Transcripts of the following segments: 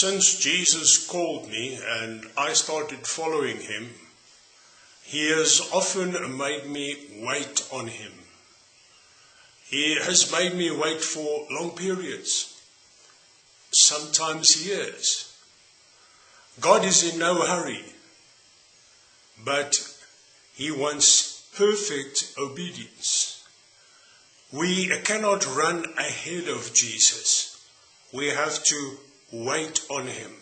Since Jesus called me and I started following him, he has often made me wait on him. He has made me wait for long periods, sometimes years. God is in no hurry, but he wants perfect obedience. We cannot run ahead of Jesus. We have to wait on him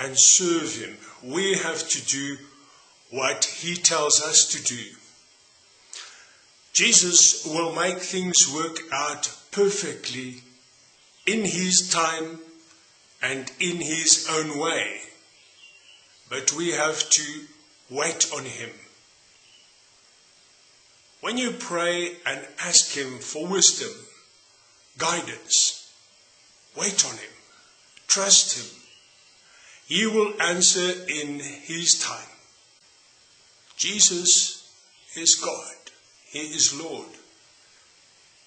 and serve him. We have to do what he tells us to do. Jesus will make things work out perfectly in his time and in his own way. But we have to wait on him. When you pray and ask him for wisdom, guidance, wait on him. Trust him. He will answer in his time. Jesus is God. He is Lord.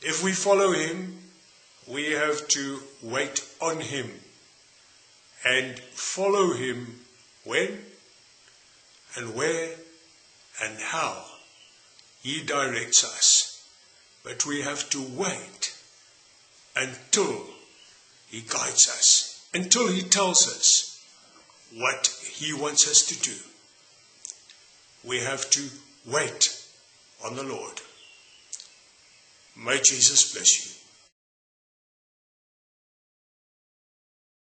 If we follow him, we have to wait on him and follow him when and where and how he directs us. But we have to wait until he guides us until he tells us what he wants us to do. We have to wait on the Lord. May Jesus bless you.